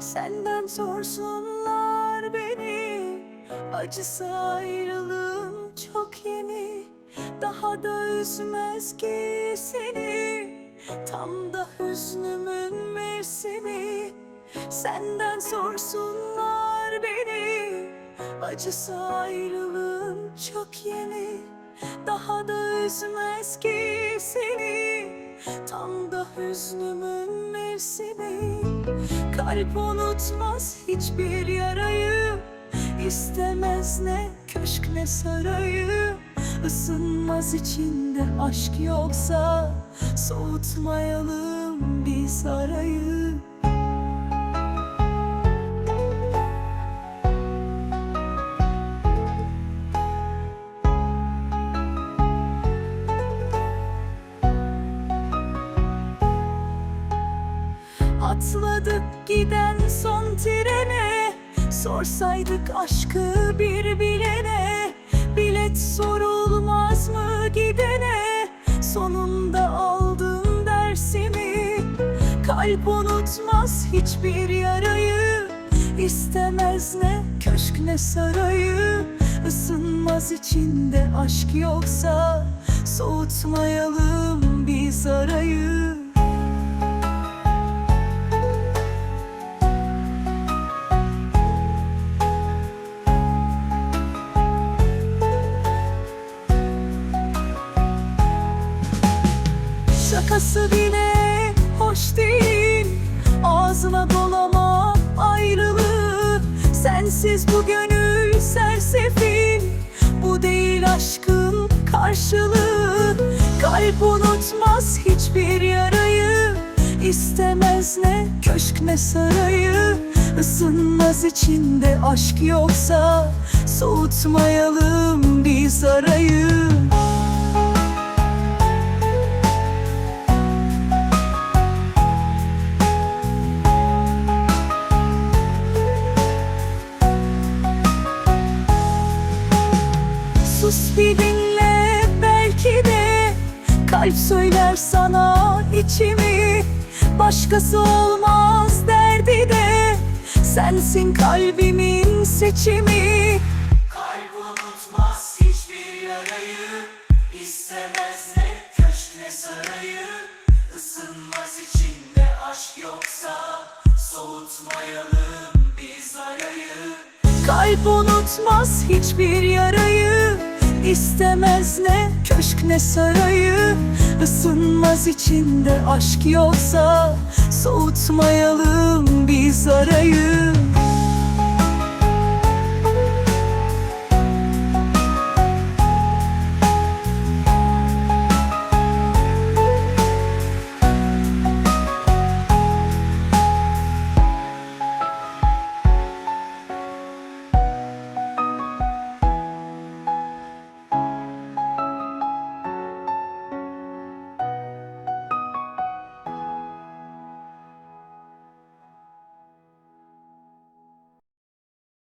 Senden sorsunlar beni. Acısı ayrılığım çok yeni. Daha da üzmez ki seni. Tam da hüznümün mevsimi. Senden sorsunlar beni. Acısı ayrılığım çok yeni. Daha da üzmez ki seni. Tam da hüznümün mevsimi Kalp unutmaz hiçbir yarayı. İstemez ne köşk ne sarayı. Isınmaz içinde aşk yoksa Soğutmayalım biz arayı Atladık giden son trene. Sorsaydık aşkı bir bilene. Bilet sorulmaz mı gidene? Sonunda aldım dersimi. Kalp unutmaz hiçbir yarayı. İstemez ne köşk ne sarayı. Isınmaz içinde aşk yoksa Soğutmayalım biz arayı Şakası bile hoş değil. Ağzına dolama ayrılığı Sensiz bu gönül sersefil. Bu değil aşkın karşılığı Kalp unutmaz hiçbir yarayı. İstemez ne köşk ne sarayı. Isınmaz içinde aşk yoksa. Soğutmayalım biz arayı Sus bir dinle belki de Kalp söyler sana içimi. Başkası olmaz derdi de Sensin kalbimin seçimi. Kalp unutmaz hiçbir yarayı İstemez ne köşk ne sarayı. Isınmaz içinde aşk yoksa Soğutmayalım biz arayı. Kalp unutmaz hiçbir yarayı İstemez ne köşk ne sarayı. Isınmaz içinde aşk yoksa Soğutmayalım biz arayı